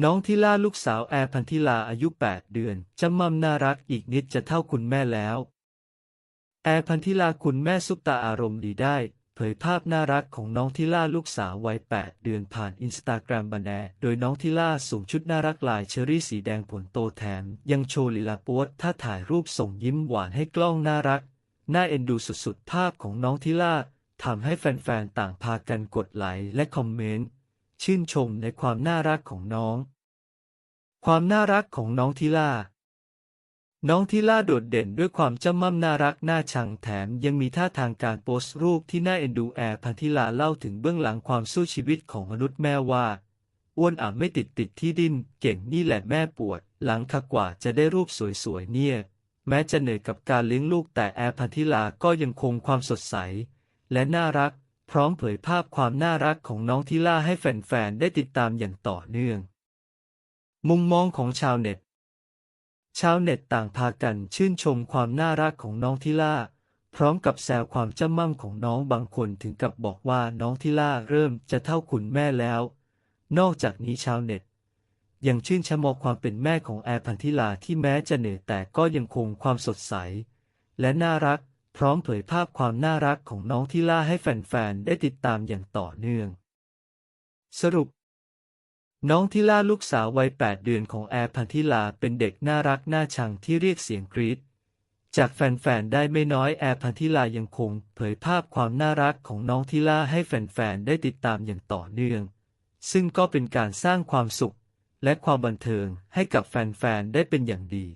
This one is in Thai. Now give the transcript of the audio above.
น้องทิล่าลูกสาวแอร์พันธิลาอายุ 8 เดือนจำมั่มน่ารักอีกนิดจะเท่าคุณแม่แล้ว แอร์พันธิลาคุณแม่ซุปตาอารมณ์ดีได้ เผยภาพน่ารักของน้องทิล่าลูกสาววัย 8 เดือนผ่านอินสตาแกรมบันแนโดยน้องทิล่าสวมชุดน่ารักลายเชอรี่สีแดงผลโตแถม ยังโชว์ลีลาป๊ดท่าถ่ายรูปส่งยิ้มหวานให้กล้องน่ารัก น่าเอ็นดูสุดๆ ภาพของน้องทิล่าทำให้แฟนๆต่างพากันกดไลค์และคอมเมนต์ ชื่นชมในความน่ารักของน้อง ความน่ารักของน้องทิล่า น้องทิล่าโดดเด่นด้วยความจำม่ำน่ารักน่าชังแถมยังมีท่าทางการโพสต์รูปที่น่าเอ็นดูแอร์พันธิลาเล่าถึงเบื้องหลังความสู้ชีวิตของมนุษย์แม่ว่าอ้วนอะไม่ติดติดที่ดินเก่งนี่แหละแม่ปวด หลังคักกว่าจะได้รูปสวยๆเนี่ย แม้จะเหนื่อยกับการเลี้ยงลูกแต่แอร์พันธิลาก็ยังคงความสดใส และน่ารัก พร้อมเผยภาพความน่ารักของน้องทิล่าให้แฟนๆ ได้ติดตามอย่างต่อเนื่อง มุมมองของชาวเน็ต ชาวเน็ตต่างพากันชื่นชมความน่ารักของน้องทิล่า พร้อมกับแซวความจ้ำม่ำของน้องบางคนถึงกับบอกว่าน้องทิล่าเริ่มจะเท่าคุณแม่แล้ว นอกจากนี้ชาวเน็ต ยังชื่นชมความเป็นแม่ของแอร์พันธิลาที่แม้จะเหนื่อยแต่ก็ยังคงความสดใส และน่ารัก พร้อมเผยภาพความน่ารักของน้องทิล่าให้แฟนๆ ได้ติดตามอย่างต่อเนื่อง สรุป น้องทิล่าลูกสาววัย 8 เดือนของแอร์พันธิลาเป็นเด็กน่ารักน่าชังที่เรียกเสียงกรี๊ดจากแฟนๆ ได้ไม่น้อยแอร์พันธิลายังคง เผยภาพความน่ารักของน้องทิล่าให้แฟนๆ ได้ติดตามอย่างต่อเนื่อง ซึ่งก็เป็นการสร้างความสุข และความบันเทิงให้กับแฟนๆ ได้เป็นอย่างดี